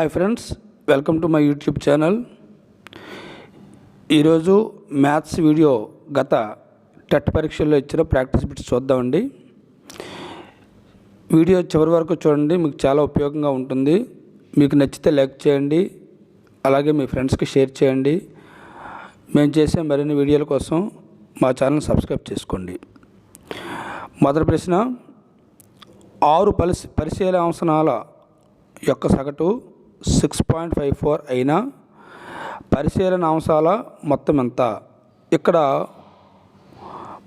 Hi friends welcome to my YouTube channel. ఈరోజు maths video గత TET పరీక్షల్లో ఇచ్చిన ప్రాక్టీస్ బిట్స్ చూద్దామండి. వీడియో చివరి వరకు చూడండి మీకు చాలా ఉపయోగంగా ఉంటుంది. మీకు నచ్చితే లైక్ చేయండి అలాగే మీ ఫ్రెండ్స్కి షేర్ చేయండి. మేము చేసే మరిన్ని వీడియోల కోసం మా ఛానల్ సబ్స్క్రైబ్ చేసుకోండి. మొదటి ప్రశ్న ఆరు పరిశీ పరిశీలనాంశనాల యొక్క సగటు సిక్స్ పాయింట్ ఫైవ్ ఫోర్ అయినా పరిశీలన అంశాల మొత్తం ఎంత? ఇక్కడ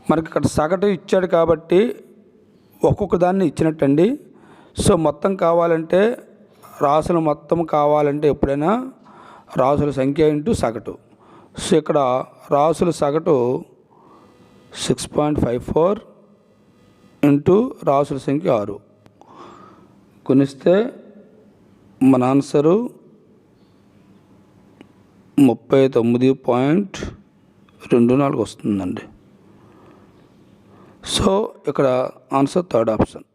మనకి ఇక్కడ సగటు ఇచ్చాడు కాబట్టి ఒక్కొక్క దాన్ని ఇచ్చినట్టండి. సో మొత్తం కావాలంటే రాసుల మొత్తం కావాలంటే ఎప్పుడైనా రాసుల సంఖ్య ఇంటూ సగటు. సో ఇక్కడ రాసుల సగటు six point five four into రాసుల సంఖ్య ఆరు. గుణిస్తే మన ఆన్సరు ముప్పై తొమ్మిది పాయింట్ రెండు నాలుగు వస్తుందండి. సో ఇక్కడ ఆన్సర్ థర్డ్ ఆప్షన్.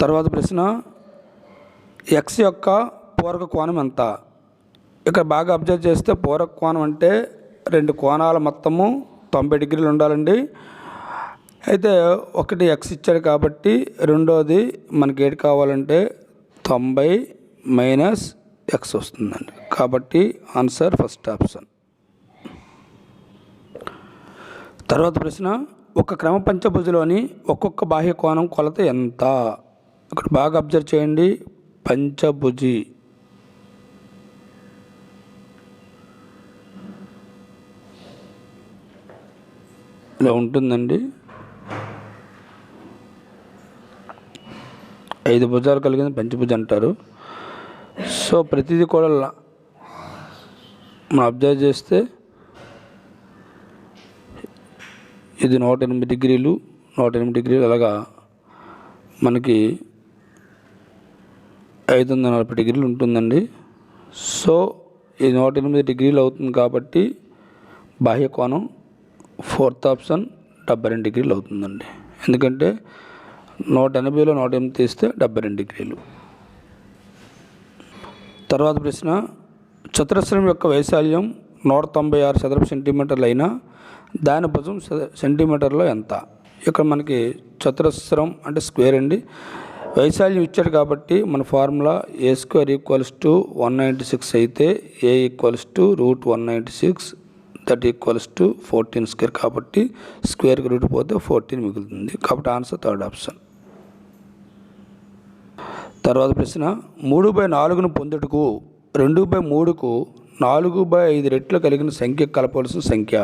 తర్వాత ప్రశ్న ఎక్స్ యొక్క పూరక కోణం ఎంత? ఇక్కడ బాగా అబ్జర్వ్ చేస్తే పూరక కోణం అంటే రెండు కోణాల మొత్తము తొంభై డిగ్రీలు ఉండాలండి. అయితే ఒకటి ఎక్స్ ఇచ్చాడు కాబట్టి రెండోది మనకి ఏది కావాలంటే తొంభై మైనస్ ఎక్స్ వస్తుందండి. కాబట్టి ఆన్సర్ ఫస్ట్ ఆప్షన్. తర్వాత ప్రశ్న ఒక క్రమ పంచభుజలోని ఒక్కొక్క బాహ్య కోణం కొలత ఎంత? ఇక్కడ బాగా అబ్జర్వ్ చేయండి. పంచభుజి. ఇలా ఉంటుందండి. ఐదు భుజాలు కలిగిన పంచభుజ అంటారు. సో ప్రతిదీ కూడా మనం అబ్జర్వ్ చేస్తే ఇది నూట ఎనిమిది డిగ్రీలు నూట ఎనిమిది డిగ్రీలు అలాగా మనకి ఐదు వందల నలభై డిగ్రీలు ఉంటుందండి. సో ఇది నూట ఎనిమిది డిగ్రీలు అవుతుంది కాబట్టి బాహ్య కోణం ఫోర్త్ ఆప్షన్ డెబ్బై రెండు డిగ్రీలు అవుతుందండి. ఎందుకంటే నూట ఎనభైలో నూట ఎనిమిది తీస్తే డెబ్బై రెండు డిగ్రీలు. తర్వాత ప్రశ్న చతురస్రం యొక్క వైశాల్యం నూట తొంభై ఆరు చదరపు సెంటీమీటర్లు అయినా దాని భుజం సెంటీమీటర్లో ఎంత? ఇక్కడ మనకి చతురస్రం అంటే స్క్వేర్ అండి. వైశాల్యం ఇచ్చాడు కాబట్టి మన formula A square equals to one ninety six అయితే A equals to root one ninety six that equals to fourteen square కాబట్టి స్క్వేర్కి రూట్ పోతే ఫోర్టీన్ మిగులుతుంది. కాబట్టి ఆన్సర్ థర్డ్ ఆప్షన్. తర్వాత ప్రశ్న మూడు బై నాలుగును పొందుటకు రెండు బై మూడుకు నాలుగు బై ఐదు రెట్లు కలిగిన సంఖ్య కలపవలసిన సంఖ్య.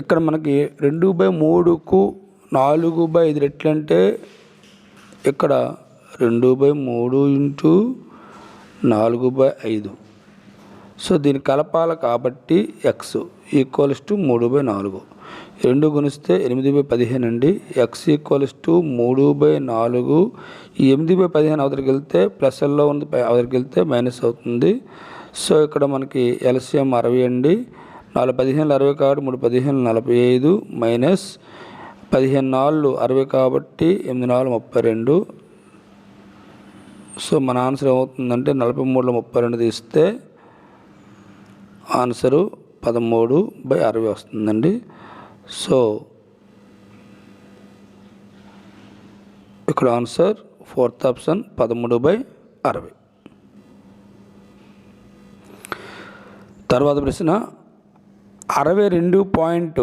ఇక్కడ మనకి రెండు బై మూడుకు నాలుగు బై ఐదు రెట్లు అంటే ఇక్కడ రెండు బై మూడు ఇంటూ నాలుగు బై ఐదు. సో దీన్ని కలపాలి కాబట్టి ఎక్స్ ఈక్వల్స్ టు మూడు బై నాలుగు. రెండు గుణిస్తే ఎనిమిది బై పదిహేను అండి. ఎక్స్ ఈక్వల్స్ టు మూడు బై నాలుగు. ఈ ఎనిమిది బై పదిహేను అవతలికి వెళ్తే ప్లస్లో ఉంది అవతలికి వెళ్తే మైనస్ అవుతుంది. సో ఇక్కడ మనకి ఎల్సిఎం అరవై అండి. నాలుగు పదిహేను అరవై కాబట్టి మూడు పదిహేను నలభై ఐదు మైనస్ పదిహేను నాలుగు అరవై కాబట్టి ఎనిమిది నాలుగు ముప్పై రెండు. సో మన ఆన్సర్ ఏమవుతుందంటే నలభై మూడులో ముప్పై రెండు తీస్తే ఆన్సరు పదమూడు బై అరవై వస్తుందండి. సో ఇక్కడ ఆన్సర్ ఫోర్త్ ఆప్షన్ పదమూడు బై అరవై. తర్వాత ప్రశ్న అరవై రెండు పాయింట్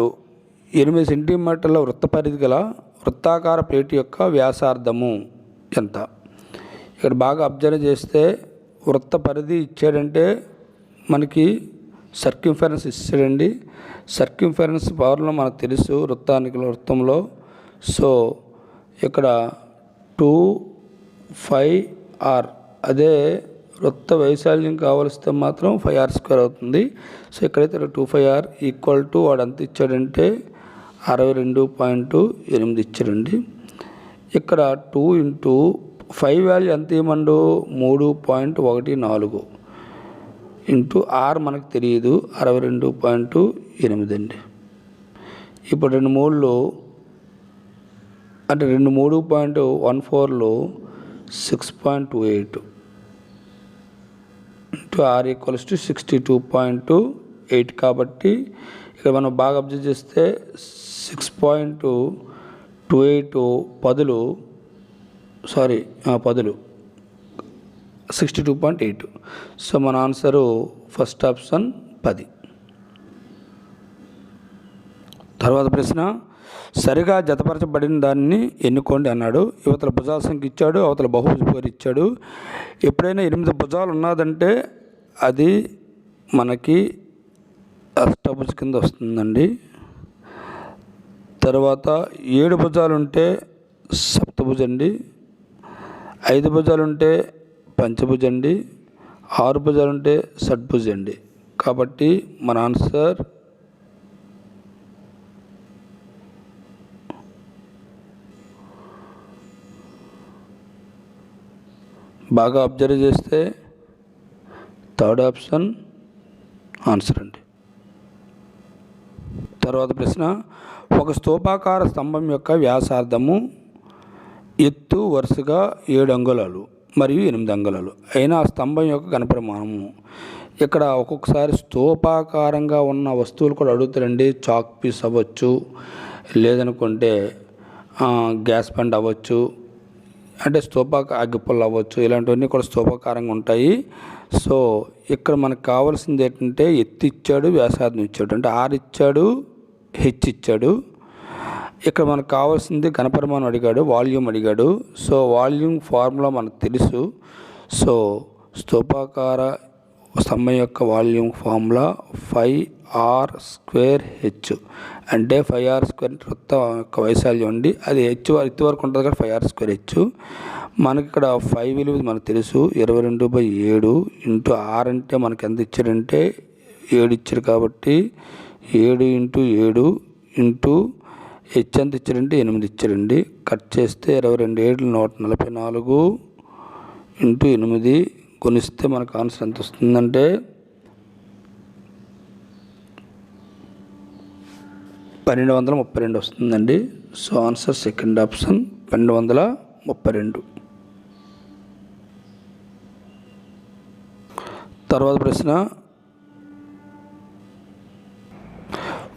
ఎనిమిది సెంటీమీటర్ల వృత్త పరిధి గల వృత్తాకార ప్లేట్ యొక్క వ్యాసార్థము ఎంత? ఇక్కడ బాగా అబ్జర్వ్ చేస్తే వృత్త పరిధి ఇచ్చాడంటే మనకి సర్క్యూఫరెన్స్ ఇచ్చాడండి సర్క్యూఫరెన్స్ పవర్లో మనకు తెలుసు వృత్తానికి వృత్తంలో. సో ఇక్కడ టూ ఫైవ్ ఆర్ అదే వృత్త వైశాల్యం కావలిస్తే మాత్రం ఫైవ్ ఆర్ స్క్వేర్ అవుతుంది. సో ఇక్కడైతే two pi R equal to వాడు ఎంత ఇచ్చాడంటే అరవై రెండు పాయింట్ ఎనిమిది ఇచ్చాడండి. ఇక్కడ టూ ఇంటూ ఫైవ్ వాల్యూ ఎంత ఇవ్వమండు? మూడు పాయింట్ ఒకటి నాలుగు. ఇంటూ ఆర్ మనకు తెలియదు అరవై రెండు పాయింట్ ఎనిమిది అండి. ఇప్పుడు రెండు మూడులో అంటే రెండు మూడు పాయింట్ వన్ ఫోర్లో six point two eight into R equals to sixty two point eight కాబట్టి ఇక్కడ మనం బాగా అబ్జర్వ్ చేస్తే సిక్స్ పాయింట్ టూ ఎయిట్ పదులు సారీ పదులు. Sixty two point eight so మన ఆన్సరు ఫస్ట్ ఆప్షన్ పది. తర్వాత ప్రశ్న సరిగా జతపరచబడిన దాన్ని ఎన్నుకోండి అన్నాడు. యువతల భుజాల సంఖ్య ఇచ్చాడు అవతల బహుభుజ పేరు ఇచ్చాడు. ఎప్పుడైనా ఎనిమిది భుజాలు ఉన్నదంటే అది మనకి అష్టభుజ కింద వస్తుందండి. తర్వాత ఏడు భుజాలు ఉంటే సప్తభుజ అండి ఐదు భుజాలు పంచభుజండి పంచభుజ అండి ఆరు భుజాలు ఉంటే షడ్భుజండి. కాబట్టి మన ఆన్సర్ బాగా అబ్జర్వ్ చేస్తే థర్డ్ ఆప్షన్ ఆన్సర్ అండి. తర్వాత ప్రశ్న ఒక స్తూపాకార స్తంభం యొక్క వ్యాసార్థము ఎత్తు వరుసగా ఏడు అంగుళాలు. మరియు ఎనిమిది అంగుళాలు. అయినా ఆ స్తంభం యొక్క ఘనపరిమాణము. ఇక్కడ ఒక్కొక్కసారి స్తూపాకారంగా ఉన్న వస్తువులు కూడా అడుగుతారండి. చాక్ పీస్ అవ్వచ్చు లేదనుకుంటే గ్యాస్ బండ్ అవ్వచ్చు అంటే స్తూపాక అగ్గిపుల్ల అవ్వచ్చు ఇలాంటివన్నీ కూడా స్తూపాకారంగా ఉంటాయి. సో ఇక్కడ మనకు కావాల్సింది ఏంటంటే ఎత్తు ఇచ్చాడు వ్యాసార్థం ఇచ్చాడు. అంటే ఆర్ ఇచ్చాడు హెచ్ ఇచ్చాడు ఇక్కడ మనకు కావాల్సింది ఘనపరిమాణం అడిగాడు వాల్యూమ్ అడిగాడు. సో వాల్యూమ్ ఫార్ములా మనకు తెలుసు. సో స్తూపాకార స్తంభం యొక్క volume formula pi R square H. అంటే ఫైవ్ ఆర్ స్క్వేర్ వృత్త యొక్క వైశాల్యం అండి. అది హెచ్ ఎత్తు వరకు ఉంటుంది కదా ఫైవ్ ఆర్ స్క్వేర్ హెచ్. మనకి ఇక్కడ ఫైవ్ విలువ మనకు తెలుసు. ఇరవై రెండు బై ఏడు ఇంటూ ఆర్ అంటే మనకి ఎంత ఇచ్చాడంటే ఏడు ఇచ్చారు కాబట్టి ఏడు ఇంటూ ఏడు ఇంటూ ఎంత ఇచ్చారండి ఎనిమిది ఇచ్చారండి. కట్ చేస్తే ఇరవై రెండు ఏడు నూట నలభై నాలుగు ఇంటూ ఎనిమిది కొనిస్తే మనకు ఆన్సర్ ఎంత వస్తుందంటే పన్నెండు వందల ముప్పై రెండు వస్తుందండి. సో ఆన్సర్ సెకండ్ ఆప్షన్ పన్నెండు వందల ముప్పై రెండు. తర్వాత ప్రశ్న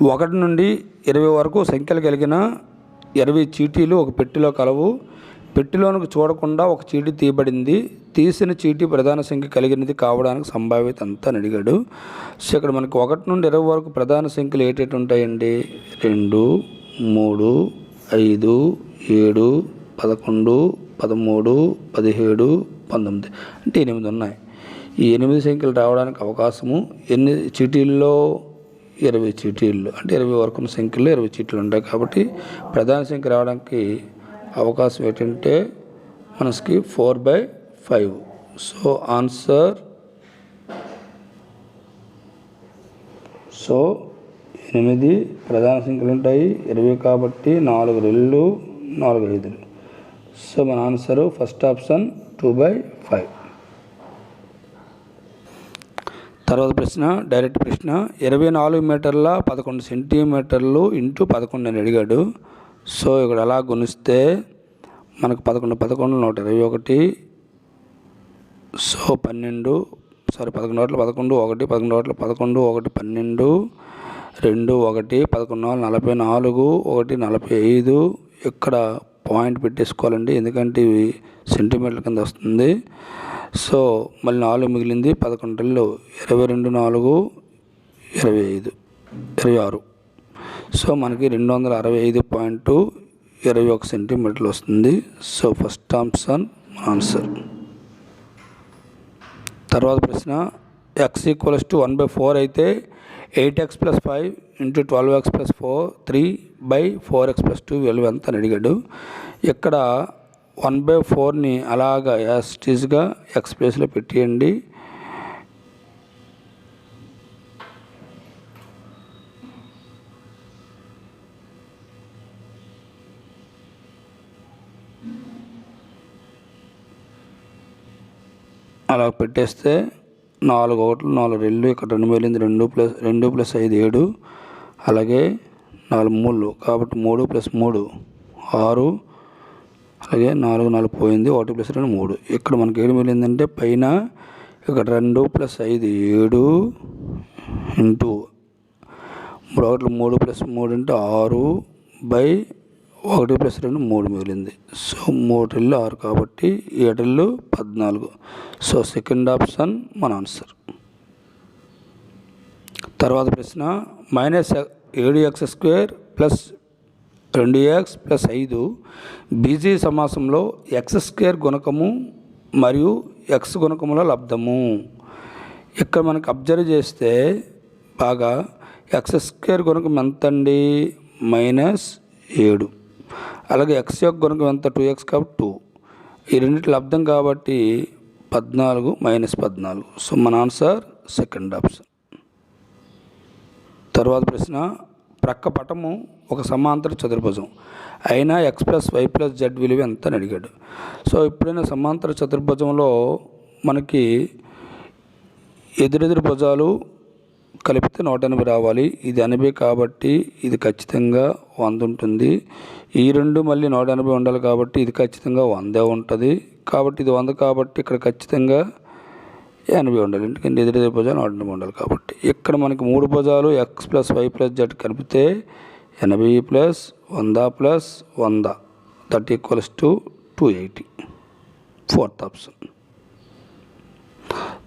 ఒకటి నుండి ఇరవై వరకు సంఖ్యలు కలిగిన ఇరవై చీటీలు ఒక పెట్టెలో కలవు. పెట్టెలోనికి చూడకుండా ఒక చీటీ తీయబడింది. తీసిన చీటీ ప్రధాన సంఖ్య కలిగినది కావడానికి సంభావ్యత అంతా అని అడిగాడు. సో ఇక్కడ మనకి ఒకటి నుండి ఇరవై వరకు ప్రధాన సంఖ్యలు ఏటేటి ఉంటాయండి? రెండు మూడు ఐదు ఏడు పదకొండు పదమూడు పదిహేడు పంతొమ్మిది. అంటే ఎనిమిది ఉన్నాయి. ఈ ఎనిమిది సంఖ్యలు రావడానికి అవకాశము. ఎన్ని చీటీల్లో ఇరవై చీటీలు అంటే ఇరవై వరకు ఉన్న సంఖ్యలో ఇరవై చీటీలు ఉంటాయి. కాబట్టి ప్రధాన సంఖ్య రావడానికి అవకాశం ఏంటంటే మనకి four by five. So answer so ఎనిమిది ప్రధాన సంఖ్యలు ఉంటాయి. ఇరవై కాబట్టి నాలుగు రెళ్ళు నాలుగు ఐదులు సో మన answer first option two by five. తర్వాత ప్రశ్న డైరెక్ట్ ప్రశ్న. ఇరవై నాలుగు మీటర్ల పదకొండు సెంటీమీటర్లు ఇంటూ పదకొండు అని అడిగాడు. సో ఇక్కడ అలా గుణిస్తే మనకు పదకొండు పదకొండు నూట ఇరవై ఒకటి. సో పన్నెండు సారీ పదకొండు ఒకటి పదకొండు ఒకటి పదకొండు ఒకటి పదకొండు ఒకటి పన్నెండు రెండు ఒకటి పదకొండు నాలుగు నలభై నాలుగు ఒకటి నలభై ఐదు. ఇక్కడ పాయింట్ పెట్టేసుకోవాలండి ఎందుకంటే ఇవి సెంటీమీటర్ల కింద వస్తుంది. సో మళ్ళీ నాలుగు మిగిలింది పదకొండులో ఇరవై రెండు నాలుగు ఇరవై ఐదు ఇరవై ఆరు. సో మనకి రెండు వందల అరవై ఐదు పాయింట్ ఇరవై ఒక సెంటీమీటర్లు వస్తుంది. So first option answer. తర్వాత ప్రశ్న X equals to one by four అయితే eight X plus five into twelve X plus four three by four X plus two విలువ ఎంత అని అడిగాడు. ఇక్కడ వన్ బై ఫోర్ని అలాగా యాస్టీస్గా ఎక్స్ప్రెస్లో పెట్టేయండి. అలా పెట్టేస్తే నాలుగు ఒకటి నాలుగు రెండు ఇక్కడ రెండు మిగిలింది రెండు ప్లస్ రెండు ప్లస్ ఐదు ఏడు అలాగే నాలుగు మూడు కాబట్టి మూడు ప్లస్ మూడు ఆరు అలాగే నాలుగు నాలుగు పోయింది. ఒకటి ప్లస్ రెండు మూడు. ఇక్కడ మనకి ఏడు మిగిలిందంటే పైన ఇక్కడ రెండు ప్లస్ ఐదు ఏడు ఇంటూ మూడు. ఒకటి మూడు ప్లస్ మూడు అంటే ఆరు బై ఒకటి ప్లస్ రెండు మూడు మిగిలింది. సో మూడు ఇల్లు ఆరు కాబట్టి ఏడిల్లు పద్నాలుగు. సో సెకండ్ ఆప్షన్ మన ఆన్సర్. తర్వాత ప్రశ్న మైనస్ ఏడు ఎక్స్ స్క్వేర్ ప్లస్ రెండు ఎక్స్ ప్లస్ ఐదు బీజీ సమాసంలో ఎక్స్ స్క్వేర్ గుణకము మరియు ఎక్స్ గుణకముల లబ్ధము. ఇక్కడ మనకు అబ్జర్వ్ చేస్తే బాగా ఎక్స్ స్క్వేర్ గుణకం ఎంత అండి మైనస్ ఏడు. అలాగే ఎక్స్ యొక్క గుణకం ఎంత? టూ ఎక్స్ కాబట్టి టూ. ఈ రెండింటి లబ్ధం కాబట్టి పద్నాలుగు మైనస్ పద్నాలుగు. సో మన ఆన్సర్ సెకండ్ ఆప్షన్ తర్వాత ప్రశ్న ప్రక్క పటము ఒక సమాంతర చతుర్భుజం. అయినా X plus Y plus Z విలువ ఎంత అని అడిగాడు. సో ఎప్పుడైనా సమాంతర చతుర్భుజంలో మనకి ఎదురెదురు భుజాలు కలిపితే నూట ఎనభై రావాలి. ఇది ఎనభై కాబట్టి ఇది ఖచ్చితంగా వంద ఉంటుంది. ఈ రెండు మళ్ళీ నూట ఎనభై ఉండాలి కాబట్టి ఇది ఖచ్చితంగా వందే ఉంటుంది. కాబట్టి ఇది వంద కాబట్టి ఇక్కడ ఖచ్చితంగా ఎనభై ఉండాలి. ఎందుకంటే ఎదురెదురు భుజాలు నూట ఉండాలి కాబట్టి. ఇక్కడ మనకి మూడు భుజాలు X plus Y plus Z కలిపితే ఎనభై ప్లస్ వంద ప్లస్ వంద. That equals to two eighty fourth option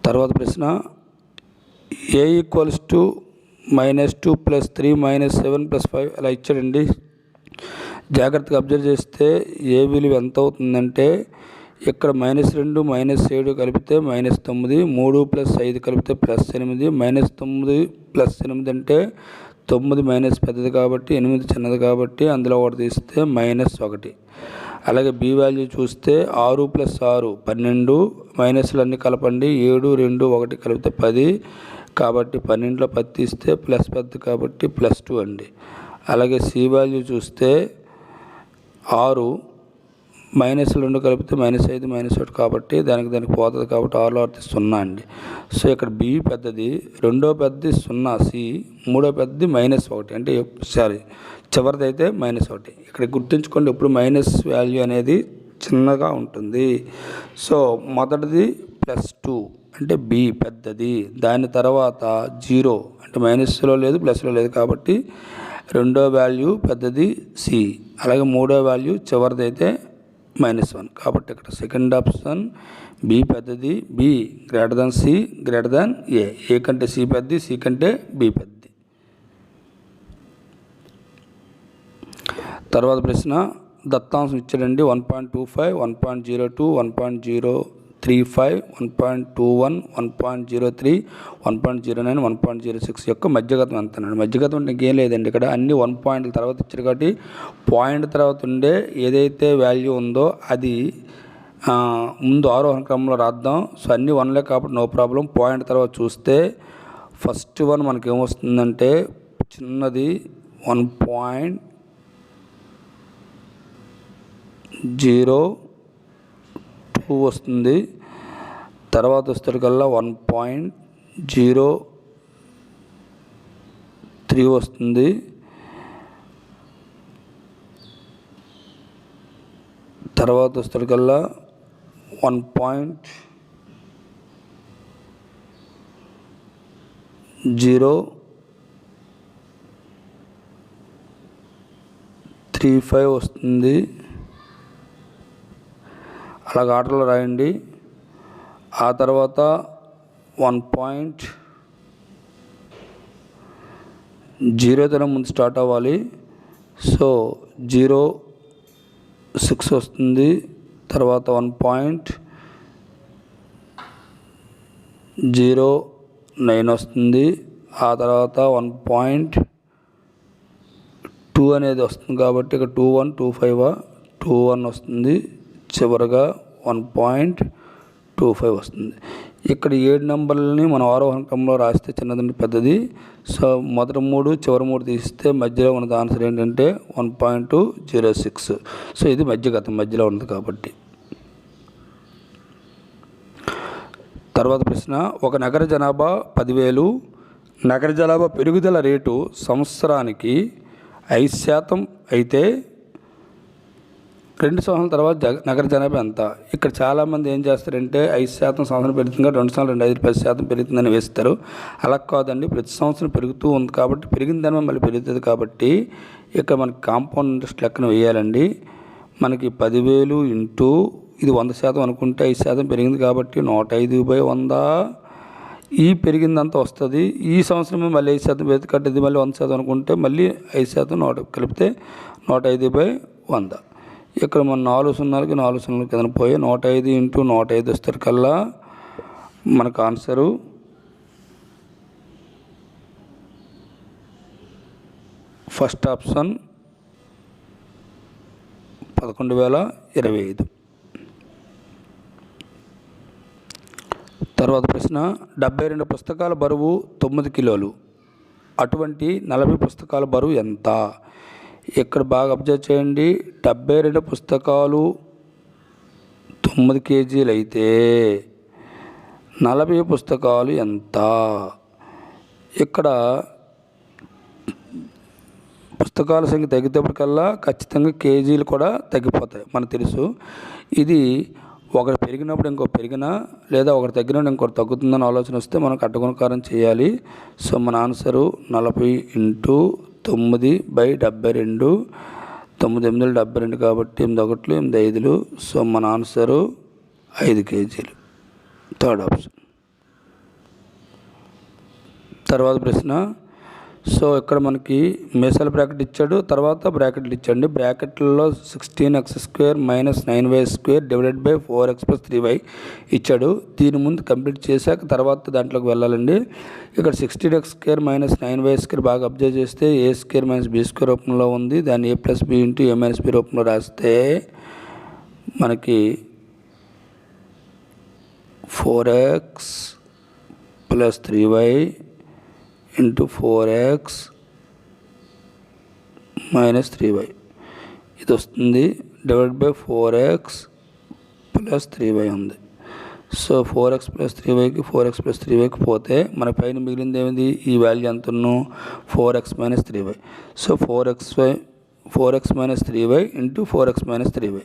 తర్వాత ప్రశ్న A equals to minus two plus three minus seven plus five అలా ఇచ్చాడండి. జాగ్రత్తగా అబ్జర్వ్ చేస్తే ఏ విలువ ఎంత అవుతుందంటే ఇక్కడ మైనస్ రెండు మైనస్ ఏడు కలిపితే మైనస్ తొమ్మిది మూడు ప్లస్ ఐదు కలిపితే ప్లస్ ఎనిమిది. మైనస్ తొమ్మిది ప్లస్ ఎనిమిది అంటే తొమ్మిది మైనస్ పెద్దది కాబట్టి ఎనిమిది చిన్నది కాబట్టి అందులో ఒకటి తీస్తే మైనస్ ఒకటి. అలాగే బి వాల్యూ చూస్తే ఆరు ప్లస్ ఆరు పన్నెండు. మైనస్లు అన్నీ కలపండి. ఏడు రెండు ఒకటి కలిపితే పది. కాబట్టి పన్నెండులో పది తీస్తే ప్లస్ పెద్ద కాబట్టి ప్లస్ టూ అండి. అలాగే సి వాల్యూ చూస్తే ఆరు మైనస్ రెండు కలిపితే మైనస్ ఐదు మైనస్ ఒకటి కాబట్టి దానికి దానికి పోతుంది కాబట్టి ఆరులో అర్థం సున్నా అండి. సో ఇక్కడ బి పెద్దది రెండో పెద్దది సున్నా సి మూడో పెద్దది మైనస్ ఒకటి. అంటే సారీ చివరిది అయితే మైనస్ ఒకటి. ఇక్కడ గుర్తుంచుకోండి ఎప్పుడు మైనస్ వాల్యూ అనేది చిన్నగా ఉంటుంది. సో మొదటిది ప్లస్ టూ అంటే బి పెద్దది. దాని తర్వాత జీరో అంటే మైనస్లో లేదు ప్లస్లో లేదు కాబట్టి రెండో వాల్యూ పెద్దది సి. అలాగే మూడో వాల్యూ చివరిది అయితే మైనస్ వన్. కాబట్టి ఇక్కడ సెకండ్ ఆప్షన్ బి పెద్దది B greater than C greater than A. A కంటే సి పెద్దది సి కంటే బి పెద్దది. తర్వాత ప్రశ్న దత్తాంశం ఇచ్చాడండి one point two five one point zero two one point zero three five one point two one one point zero three one point zero nine one point zero six యొక్క మధ్యగతం ఎంత అన్నాడు మధ్యగతం అంటే ఇంకేం లేదండి. ఇక్కడ అన్ని వన్ పాయింట్ తర్వాత ఇచ్చారు కాబట్టి పాయింట్ తర్వాత ఉండే ఏదైతే వాల్యూ ఉందో అది ముందు ఆరోహణ క్రమంలో రాద్దాం. సో అన్ని వన్లే కాబట్టి నో ప్రాబ్లం. పాయింట్ తర్వాత చూస్తే ఫస్ట్ వన్ మనకి ఏమొస్తుందంటే చిన్నది వన్ పాయింట్ జీరో టూ వస్తుంది. తర్వాత వస్తుడికల్లా వన్ పాయింట్ జీరో త్రీ వస్తుంది. తర్వాత వస్తేకల్లా one point zero three five వస్తుంది. అలాగ ఆర్డర్లో రాయండి. ఆ తర్వాత వన్ పాయింట్ జీరో తన ముందు స్టార్ట్ అవ్వాలి. సో జీరో సిక్స్ వస్తుంది. తర్వాత వన్ పాయింట్ జీరో నైన్ వస్తుంది. ఆ తర్వాత వన్ పాయింట్ టూ అనేది వస్తుంది కాబట్టి ఇక two one two five two one వస్తుంది. చివరగా వన్ పాయింట్ టూ ఫైవ్ వస్తుంది. ఇక్కడ ఏడు నెంబర్లని మనం ఆరోహణ క్రమంలో రాస్తే చిన్నది పెద్దది. సో మొదటి మూడు చివరి మూడు తీస్తే మధ్యలో ఉన్నది ఆన్సర్ ఏంటంటే one point two zero six. So ఇది మధ్యగతం మధ్యలో ఉన్నది కాబట్టి. తర్వాత ప్రశ్న ఒక నగర జనాభా పదివేలు. నగర జనాభా పెరుగుదల రేటు సంవత్సరానికి ఐదు శాతం అయితే రెండు సంవత్సరాల తర్వాత జగ నగర జనాభా ఎంత? ఇక్కడ చాలామంది ఏం చేస్తారంటే ఐదు శాతం సంవత్సరం పెరుగుతుంది రెండు సంవత్సరాలు రెండు ఐదు పది శాతం పెరుగుతుందని వేస్తారు. అలా కాదండి. ప్రతి సంవత్సరం పెరుగుతూ ఉంది కాబట్టి పెరిగిన దాని మళ్ళీ పెరుగుతుంది కాబట్టి ఇక్కడ మనకి కాంపౌండ్ ఇంట్రెస్ట్ లెక్కన వేయాలండి. మనకి పదివేలు ఇంటూ ఇది వంద శాతం అనుకుంటే ఐదు శాతం పెరిగింది కాబట్టి నూట ఐదు బై వంద. ఈ పెరిగిందంతా వస్తుంది. ఈ సంవత్సరం మళ్ళీ ఐదు శాతం పెరిగి కట్టేది మళ్ళీ వంద శాతం అనుకుంటే మళ్ళీ ఐదు శాతం నూట కలిపితే నూట ఐదు బై వంద. ఇక్కడ మన నాలుగు సున్నాలకి నాలుగు సున్నాల కింద పోయి నూట ఐదు ఇంటూ నూట ఐదు వస్తారు కల్లా మనకు ఆన్సరు. ఫస్ట్ ఆప్షన్ పదకొండు వేల ఇరవై ఐదు. తర్వాత ప్రశ్న డెబ్బై రెండు పుస్తకాల బరువు తొమ్మిది కిలోలు. అటువంటి నలభై పుస్తకాల బరువు ఎంత? ఇక్కడ బాగా అబ్జర్వ్ చేయండి. డెబ్బై రెండు పుస్తకాలు తొమ్మిది కేజీలు అయితే నలభై పుస్తకాలు ఎంత? ఇక్కడ పుస్తకాల సంఖ్య తగ్గినప్పటికల్లా ఖచ్చితంగా కేజీలు కూడా తగ్గిపోతాయి మనకు తెలుసు. ఇది ఒకటి పెరిగినప్పుడు ఇంకో పెరిగినా లేదా ఒకటి తగ్గినప్పుడు ఇంకోటి తగ్గుతుందని ఆలోచన వస్తే మనం కట్టుగుణకారం చేయాలి. సో మన ఆన్సరు నలభై ఇంటూ తొమ్మిది బై డెబ్బై రెండు. తొమ్మిది ఎనిమిదిలు డెబ్బై రెండు కాబట్టి ఎనిమిది ఒకట్లు ఎనిమిది ఐదులు. సో మన ఆన్సరు ఐదు కేజీలు. Third option. తర్వాత ప్రశ్న సో ఇక్కడ మనకి మేసల్ బ్రాకెట్ ఇచ్చాడు. తర్వాత బ్రాకెట్లు ఇచ్చాడు. బ్రాకెట్లలో sixteen X square minus nine Y square divided by four X plus three Y ఇచ్చాడు. దీని ముందు కంప్లీట్ చేశాక తర్వాత దాంట్లోకి వెళ్ళాలండి. ఇక్కడ sixteen X square minus nine Y square బాగా అబ్జర్వ్ చేస్తే A square minus B square రూపంలో ఉంది? దాన్ని A plus B into A minus B రూపంలో రాస్తే మనకి four X plus three Y into four X minus three Y ఇది వస్తుంది divide by four X plus three Y ఉంది. So four X plus three వైకి four X plus three వైకి పోతే మన పైన మిగిలింది ఏమిది? ఈ వాల్యూ ఎంత four X minus three Y so four X Y four X minus three Y into four X minus three Y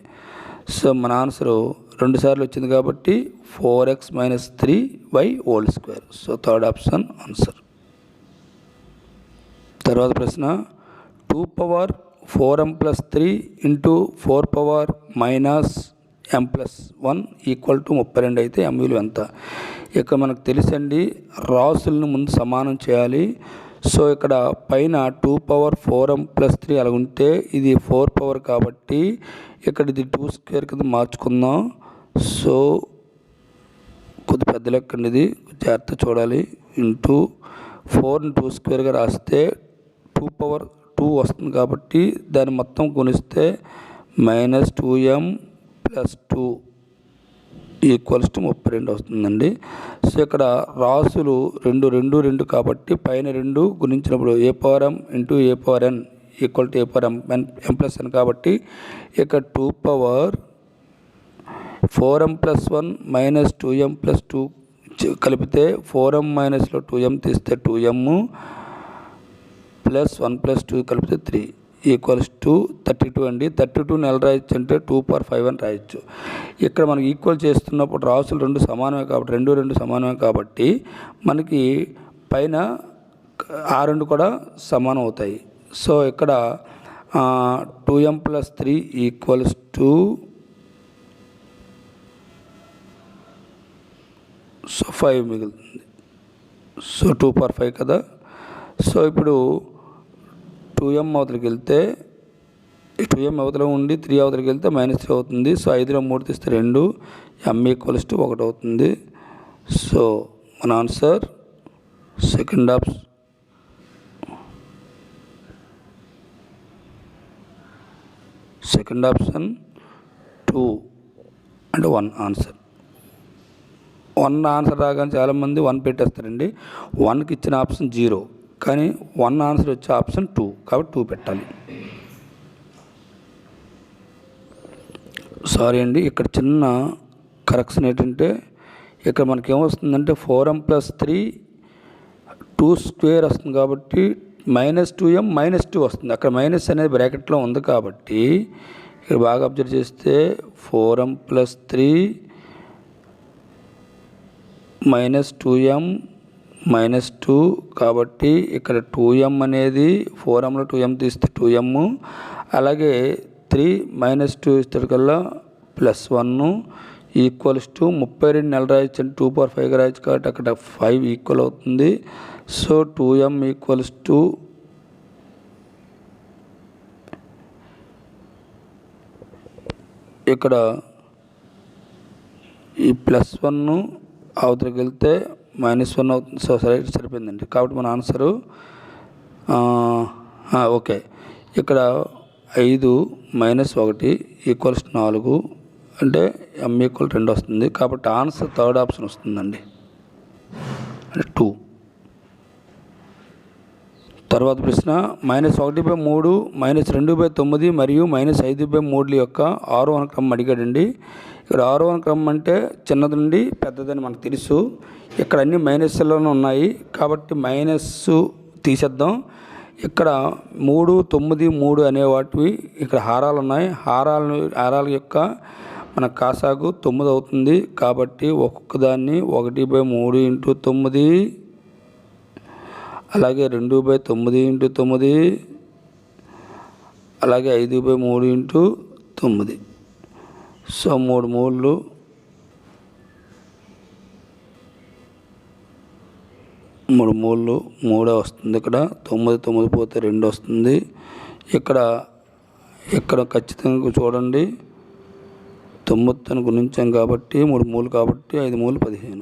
so మన answer రెండు సార్లు వచ్చింది కాబట్టి four X minus three Y whole square so third option answer తర్వాత ప్రశ్న two power four M plus three into four power minus M plus one equal to ముప్పై రెండు అయితే ఎం విలువ ఎంత? ఇక మనకు తెలుసండి రాసులను ముందు సమానం చేయాలి. సో ఇక్కడ పైన two power four M plus three అలా ఉంటే ఇది ఫోర్ పవర్ కాబట్టి ఇక్కడ ఇది టూ స్క్వేర్ కింద మార్చుకుందాం. సో కొద్ది పెద్ద లెక్క అండి ఇది. జాగ్రత్త చూడాలి. ఇంటూ ఫోర్ని టూ స్క్వేర్గా రాస్తే టూ పవర్ టూ వస్తుంది కాబట్టి దాన్ని మొత్తం గుణిస్తే minus two M plus two equals to ముప్పై రెండు వస్తుందండి. సో ఇక్కడ రాసులు రెండు రెండు రెండు కాబట్టి పైన రెండు గుణించినప్పుడు A power M into A power N equal to A power M N M plus N కాబట్టి ఇక్కడ two power four M plus one minus two M plus two కలిపితే ఫోర్ ఎం మైనస్లో టూ ఎం తీస్తే two M plus one plus two కలిపితే three equals to thirty two అండి. Thirty two నెల రాయొచ్చు అంటే టూ పర్ ఫైవ్ అని రాయొచ్చు. ఇక్కడ మనకి ఈక్వల్ చేస్తున్నప్పుడు రాసులు రెండు సమానమే కాబట్టి రెండు రెండు సమానమే కాబట్టి మనకి పైన ఆ రెండు కూడా సమానం అవుతాయి. సో ఇక్కడ two m plus three equals to. So five మిగులుతుంది సో టూ పర్ ఫైవ్ కదా. సో ఇప్పుడు టూ ఎం అవతలకి వెళ్తే టూ ఎం అవతల ఉండి త్రీ అవతలకి వెళ్తే మైనస్ త్రీ అవుతుంది. సో ఐదులో మూడు తీస్తే రెండు ఎం ఈక్వల్స్ టు ఒకటి అవుతుంది. సో మన answer second of second option two అంటే వన్ ఆన్సర్. వన్ ఆన్సర్ రాగానే చాలామంది వన్ పెట్టేస్తారండి. వన్కి ఇచ్చిన ఆప్షన్ జీరో. కానీ వన్ ఆన్సర్ వచ్చే ఆప్షన్ టూ కాబట్టి టూ పెట్టాలి. సారీ అండి ఇక్కడ చిన్న కరెక్షన్ ఏంటంటే ఇక్కడ మనకి ఏమొస్తుందంటే four m plus three two square వస్తుంది కాబట్టి minus two m minus two వస్తుంది. అక్కడ మైనస్ అనేది బ్రాకెట్లో ఉంది కాబట్టి ఇక్కడ బాగా అబ్జర్వ్ చేస్తే four m plus three minus two m minus two కాబట్టి ఇక్కడ టూ ఎం అనేది ఫోర్ ఎంలో టూ ఎం తీస్తే టూ ఎమ్ అలాగే త్రీ మైనస్ టూ ఇస్తాడు కల్లా ప్లస్ వన్. ఈక్వల్స్ టు ముప్పై రెండు నెల రాయొచ్చు అంటే టూ పవర్ ఫైవ్ రాయొచ్చు కాబట్టి అక్కడ ఫైవ్ ఈక్వల్ అవుతుంది. So two m equals to ఇక్కడ ఈ ప్లస్ వన్ అవతలకి వెళ్తే మైనస్ వన్ అవుతుంది సో సరే సరిపోయిందండి. కాబట్టి మన ఆన్సరు ఓకే ఇక్కడ ఐదు మైనస్ ఒకటి ఈక్వల్స్ నాలుగు అంటే ఎం ఈక్వల్ రెండు వస్తుంది. కాబట్టి ఆన్సర్ థర్డ్ ఆప్షన్ వస్తుందండి. అంటే టూ తర్వాత ప్రశ్న మైనస్ ఒకటి బై మూడు మైనస్ రెండు బై తొమ్మిది మరియు మైనస్ ఐదు బై మూడుల యొక్క ఆరోహణ క్రమం అడిగాడండి. ఇక్కడ ఆరోహణ క్రమం అంటే చిన్నది నుండి పెద్దదని మనకు తెలుసు. ఇక్కడ అన్ని మైనస్లోనే ఉన్నాయి. కాబట్టి మైనస్ తీసేద్దాం. ఇక్కడ మూడు తొమ్మిది మూడు అనే వాటివి ఇక్కడ హారాలు ఉన్నాయి. హారాలను హారాల యొక్క మన కాసాగు తొమ్మిది అవుతుంది. కాబట్టి ఒక్కొక్క దాన్ని ఒకటి బై మూడు ఇంటూ తొమ్మిది అలాగే రెండు బై తొమ్మిది ఇంటూ తొమ్మిది అలాగే ఐదు బై మూడు ఇంటూ తొమ్మిది. సో మూడు మూళ్ళు మూడు మూళ్ళు మూడే వస్తుంది ఇక్కడ. తొమ్మిది తొమ్మిది పోతే రెండు వస్తుంది. ఇక్కడ ఇక్కడ ఖచ్చితంగా చూడండి. తొమ్మిదిని గుణించాం కాబట్టి మూడు మూలు కాబట్టి ఐదు మూలు పదిహేను.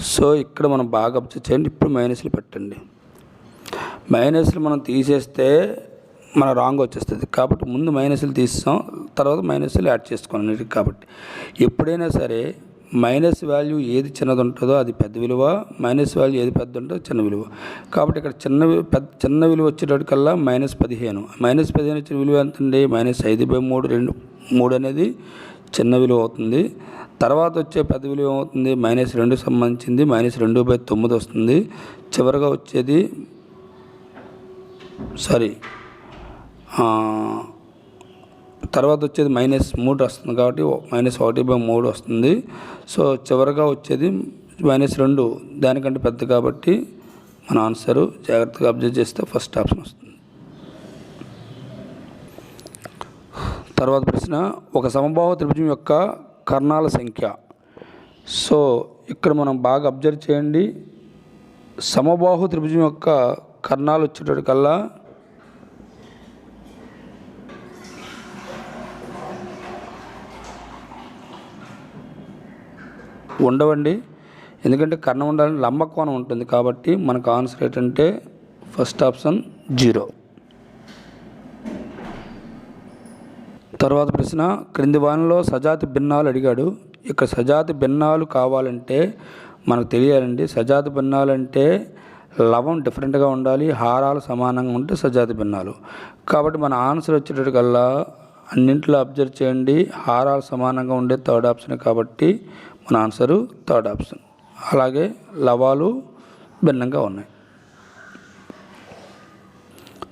సో ఇక్కడ మనం బాగా అబ్జర్వ్ చేయండి. ఇప్పుడు మైనస్లు పెట్టండి. మైనస్లు మనం తీసేస్తే మన రాంగ్ వచ్చేస్తుంది. కాబట్టి ముందు మైనస్లు తీస్తాం తర్వాత మైనస్లు యాడ్ చేసుకోవాలి కాబట్టి. ఎప్పుడైనా సరే మైనస్ వాల్యూ ఏది చిన్నది ఉంటుందో అది పెద్ద విలువ మైనస్ వాల్యూ ఏది పెద్ద ఉంటుందో చిన్న విలువ. కాబట్టి ఇక్కడ చిన్న వి- పెద్ద చిన్న విలువ వచ్చేటప్పటికల్లా మైనస్ పదిహేను. మైనస్ పదిహేను వచ్చిన విలువ ఎంత అండి మైనస్ ఐదు బై మూడు రెండు మూడు అనేది చిన్న విలువ అవుతుంది. తర్వాత వచ్చే పెద్ద విలువ ఏమవుతుంది? మైనస్ రెండు సంబంధించింది మైనస్ రెండు బై తొమ్మిది వస్తుంది. చివరిగా వచ్చేది సారీ తర్వాత వచ్చేది మైనస్ మూడు వస్తుంది కాబట్టి మైనస్ ఒకటి బై మూడు వస్తుంది. సో చివరిగా వచ్చేది మైనస్ రెండు. దానికంటే పెద్ద కాబట్టి మన ఆన్సరు జాగ్రత్తగా అబ్జర్వ్ చేస్తే ఫస్ట్ ఆప్షన్ వస్తుంది. తర్వాత ప్రశ్న ఒక సమభావ త్రిభుజం యొక్క కర్ణాల సంఖ్య. సో ఇక్కడ మనం బాగా అబ్జర్వ్ చేయండి. సమబాహు త్రిభుజం యొక్క కర్ణాలు వచ్చేటప్పటికల్లా ఉండవండి. ఎందుకంటే కర్ణం ఉండాలని లంబకోణం ఉంటుంది కాబట్టి మనకు ఆన్సర్ ఏంటంటే ఫస్ట్ ఆప్షన్ జీరో. తర్వాత ప్రశ్న క్రింది వానలో సజాతి భిన్నాలు అడిగాడు. ఇక్కడ సజాతి భిన్నాలు కావాలంటే మనకు తెలియాలండి. సజాతి భిన్నాలు అంటే లవం డిఫరెంట్గా ఉండాలి హారాలు సమానంగా ఉంటే సజాతి భిన్నాలు. కాబట్టి మన ఆన్సర్ వచ్చేటట్టుకల్లా అన్నింటిలో అబ్జర్వ్ చేయండి. హారాలు సమానంగా ఉండే థర్డ్ ఆప్షన్ కాబట్టి మన ఆన్సరు థర్డ్ ఆప్షన్ అలాగే లవాలు భిన్నంగా ఉన్నాయి.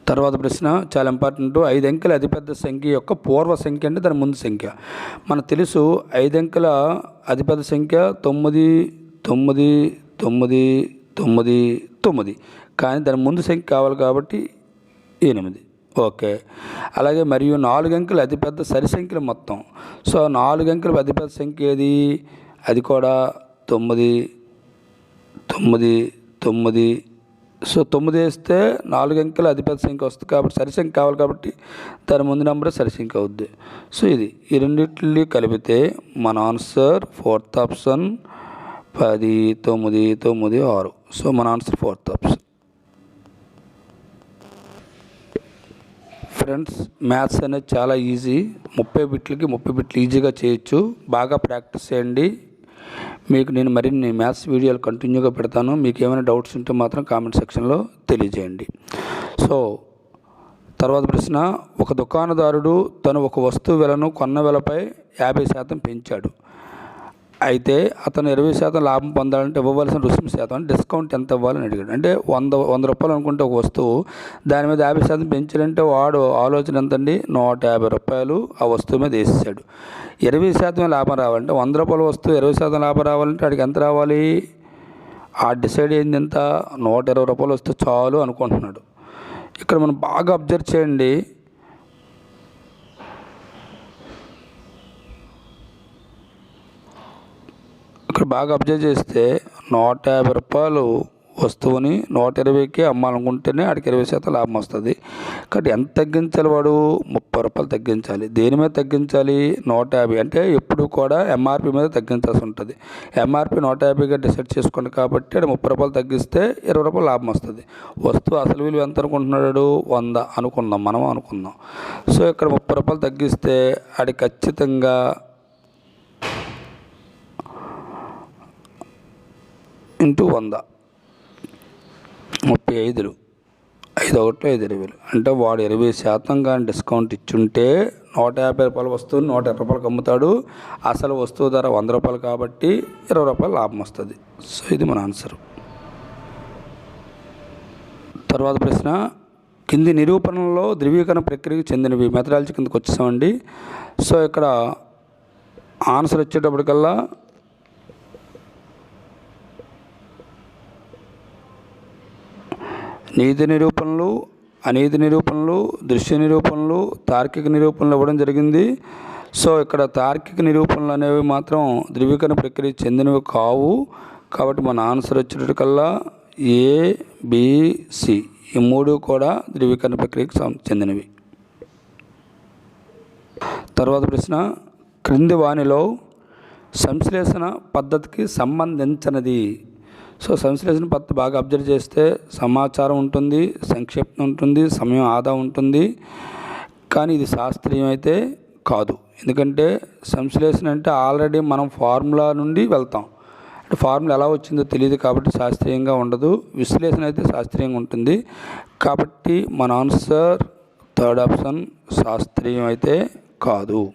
తర్వాత ప్రశ్న చాలా ఇంపార్టెంట్ ఐదు అంకెల అతిపెద్ద సంఖ్య యొక్క పూర్వ సంఖ్య అంటే దాని ముందు సంఖ్య. మనకు తెలుసు ఐదు అంకెల అతిపెద్ద సంఖ్య తొమ్మిది తొమ్మిది తొమ్మిది తొమ్మిది తొమ్మిది. కానీ దాని ముందు సంఖ్య కావాలి కాబట్టి ఎనిమిది. ఓకే. అలాగే మరియు నాలుగు అంకెలు అతిపెద్ద సరి సంఖ్యలు మొత్తం. సో నాలుగు అంకెలు అతిపెద్ద సంఖ్య ఏది? అది కూడా తొమ్మిది తొమ్మిది తొమ్మిది. సో తొమ్మిది వేస్తే నాలుగు అంకెలు అతిపెద్ద సంఖ్య వస్తుంది కాబట్టి సరి సంఖ్య కావాలి కాబట్టి దాని ముందు నెంబర్ సరి సంఖ్య అవుద్ది. సో ఇది ఈ రెండింటిని కలిపితే మన ఆన్సర్ ఫోర్త్ ఆప్షన్ పది తొమ్మిది తొమ్మిది ఆరు. సో మన answer fourth option friends maths అనేది చాలా ఈజీ ముప్పై బిట్లకి ముప్పై బిట్లు ఈజీగా చేయొచ్చు. బాగా ప్రాక్టీస్ చేయండి. మీకు నేను మరిన్ని మ్యాథ్స్ వీడియోలు కంటిన్యూగా పెడతాను. మీకు ఏమైనా డౌట్స్ ఉంటే మాత్రం కామెంట్ సెక్షన్లో తెలియజేయండి. సో తర్వాత ప్రశ్న ఒక దుకాణదారుడు తను ఒక వస్తువు వెలను కొన్న వెలపై యాభై శాతం పెంచాడు. అయితే అతను ఇరవై శాతం లాభం పొందాలంటే ఇవ్వవలసిన రుసుము శాతం డిస్కౌంట్ ఎంత ఇవ్వాలని అడిగాడు. అంటే వంద వంద రూపాయలు అనుకుంటే ఒక వస్తువు దాని మీద యాభై శాతం పెంచాలంటే వాడు ఆలోచన ఎంతండి? నూట యాభై రూపాయలు ఆ వస్తువు మీద వేసేసాడు. ఇరవై శాతం లాభం రావాలంటే వంద రూపాయల వస్తువు ఇరవై శాతం లాభం రావాలంటే వాడికి ఎంత రావాలి? ఆ డిసైడ్ అయింది ఎంత? నూట ఇరవై రూపాయలు వస్తే చాలు అనుకుంటున్నాడు. ఇక్కడ మనం బాగా అబ్జర్వ్ చేయండి. ఇక్కడ బాగా అబ్జర్వ్ చేస్తే నూట యాభై రూపాయలు వస్తువుని నూట ఇరవైకి అమ్మాలనుకుంటేనే ఆడికి ఇరవై శాతం లాభం వస్తుంది. కాబట్టి ఎంత తగ్గించాలి వాడు? ముప్పై రూపాయలు తగ్గించాలి. దేని మీద తగ్గించాలి? నూట యాభై. అంటే ఎప్పుడు కూడా ఎంఆర్పి మీద తగ్గించాల్సి ఉంటుంది. ఎంఆర్పి నూట యాభైగా డిసైడ్ చేసుకోండి కాబట్టి ఆడు ముప్పై రూపాయలు తగ్గిస్తే ఇరవై రూపాయలు లాభం వస్తుంది. వస్తువు అసలు విలువ ఎంత అనుకుంటున్నాడు వంద అనుకుందాం మనం అనుకుందాం. సో ఇక్కడ ముప్పై రూపాయలు తగ్గిస్తే ఆడి ఖచ్చితంగా ఇంటూ వంద. ముప్పై ఐదులు. ఐదు ఒకటి ఐదు ఇరవైలు. అంటే వాడు ఇరవై శాతం కానీ డిస్కౌంట్ ఇచ్చుంటే నూట యాభై రూపాయల వస్తువుని నూట ఇరవై రూపాయలకు అమ్ముతాడు. అసలు వస్తువు ధర వంద రూపాయలు కాబట్టి ఇరవై రూపాయలు లాభం వస్తుంది. సో ఇది మన ఆన్సర్ తర్వాత ప్రశ్న. కింది నిరూపణలో ధృవీకరణ ప్రక్రియకు చెందినవి మెథడాలజీ కిందకు వచ్చేసామండి. సో ఇక్కడ ఆన్సర్ వచ్చేటప్పటికల్లా నీతి నిరూపణలు అనీతి నిరూపణలు దృశ్య నిరూపణలు తార్కిక నిరూపణలు ఇవ్వడం జరిగింది. సో ఇక్కడ తార్కిక నిరూపణలు అనేవి మాత్రం ధృవీకరణ ప్రక్రియ చెందినవి కావు. కాబట్టి మన ఆన్సర్ వచ్చేటప్పటికల్లా ఏ బిసి ఈ మూడు కూడా ధృవీకరణ ప్రక్రియకు చెందినవి. తర్వాత ప్రశ్న క్రింది వాణిలో సంశ్లేషణ పద్ధతికి సంబంధించినది. సో సంశ్లేషణ పద్ధతి బాగా అబ్జర్వ్ చేస్తే సమాచారం ఉంటుంది సంక్షిప్తం ఉంటుంది సమయం ఆదా ఉంటుంది. కానీ ఇది శాస్త్రీయం అయితే కాదు. ఎందుకంటే సంశ్లేషణ అంటే ఆల్రెడీ మనం ఫార్ములా నుండి వెళ్తాం. అంటే ఫార్ములా ఎలా వచ్చిందో తెలియదు కాబట్టి శాస్త్రీయంగా ఉండదు. విశ్లేషణ అయితే శాస్త్రీయంగా ఉంటుంది. కాబట్టి మన ఆన్సర్ థర్డ్ ఆప్షన్ శాస్త్రీయం అయితే కాదు.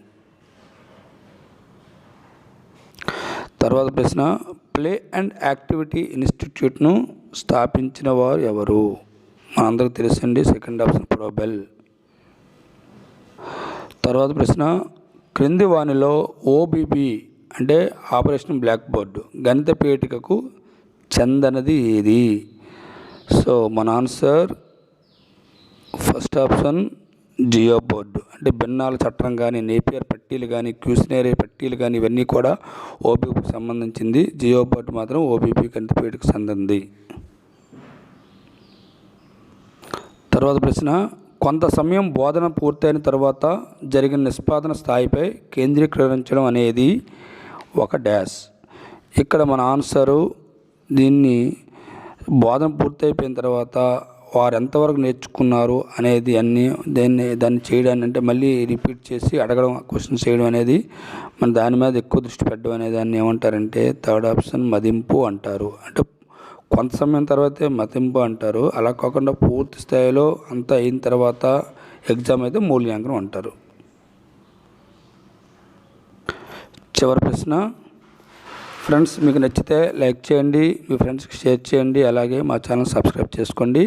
తర్వాత ప్రశ్న ప్లే అండ్ యాక్టివిటీ ఇన్స్టిట్యూట్ను స్థాపించిన వారు ఎవరు? మనందరికి తెలుసండి సెకండ్ ఆప్షన్ ప్రోబెల్. తర్వాత ప్రశ్న క్రింది వాణిలో ఓబిబి అంటే ఆపరేషన్ బ్లాక్ బోర్డు గణిత పీఠికకు చెందనది ఏది? సో మన answer first option Jio board. అంటే భిన్నాల చట్టం కానీ నేపియర్ పట్టీలు కానీ క్యూసినరీ పట్టీలు కానీ ఇవన్నీ కూడా ఓబీపీకి సంబంధించింది. జియో బోర్డు మాత్రం ఓబీపీ కంటిపేటకు చెందింది. తర్వాత ప్రశ్న కొంత సమయం బోధన పూర్తయిన తర్వాత జరిగిన నిష్పాదన స్థాయిపై కేంద్రీకరించడం అనేది ఒక డ్యాష్ ఇక్కడ మన ఆన్సరు దీన్ని బోధన పూర్తయిపోయిన తర్వాత వారు ఎంతవరకు నేర్చుకున్నారు అనేది అన్ని దాన్ని దాన్ని చేయడాన్ని అంటే మళ్ళీ రిపీట్ చేసి అడగడం క్వశ్చన్ చేయడం అనేది మన దాని మీద ఎక్కువ దృష్టి పెట్టడం అనే దాన్ని ఏమంటారంటే థర్డ్ ఆప్షన్ మదింపు అంటారు. అంటే కొంత సమయం తర్వాతే మతింపు అంటారు. అలా కాకుండా పూర్తి స్థాయిలో అంతా అయిన తర్వాత ఎగ్జామ్ అయితే మూల్యాంకనం అంటారు. చివరి ప్రశ్న ఫ్రెండ్స్ మీకు నచ్చితే లైక్ చేయండి మీ ఫ్రెండ్స్కి షేర్ చేయండి అలాగే మా ఛానల్ సబ్స్క్రైబ్ చేసుకోండి.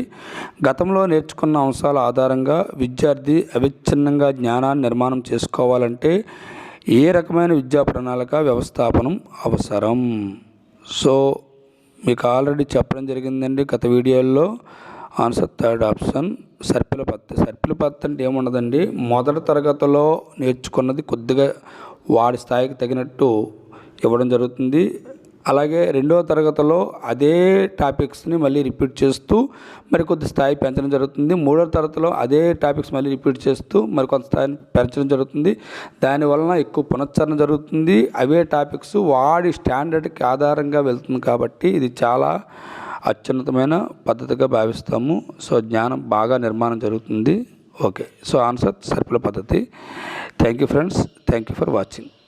గతంలో నేర్చుకున్న అంశాల ఆధారంగా విద్యార్థి అవిచ్ఛిన్నంగా జ్ఞానాన్ని నిర్మాణం చేసుకోవాలంటే ఏ రకమైన విద్యా ప్రణాళిక వ్యవస్థాపనం అవసరం? సో మీకు ఆల్రెడీ చెప్పడం జరిగిందండి గత వీడియోల్లో. ఆన్సర్ థర్డ్ ఆప్షన్ సర్పిల పత్తి. సర్పిల పత్తి అంటే ఏముండదండి? మొదటి తరగతిలో నేర్చుకున్నది కొద్దిగా వాడి స్థాయికి తగినట్టు ఇవ్వడం జరుగుతుంది. అలాగే రెండవ తరగతిలో అదే టాపిక్స్ని మళ్ళీ రిపీట్ చేస్తూ మరి కొద్ది స్థాయి పెంచడం జరుగుతుంది. మూడవ తరగతిలో అదే టాపిక్స్ మళ్ళీ రిపీట్ చేస్తూ మరి కొంత స్థాయిని పెంచడం జరుగుతుంది. దానివలన ఎక్కువ పునశ్చరణ జరుగుతుంది. అవే టాపిక్స్ వాడి స్టాండర్డ్కి ఆధారంగా వెళ్తుంది కాబట్టి ఇది చాలా అత్యున్నతమైన పద్ధతిగా భావిస్తాము. సో జ్ఞానం బాగా నిర్మాణం జరుగుతుంది. ఓకే. సో ఆన్సర్ సర్పుల పద్ధతి. Thank you friends. Thank you for watching.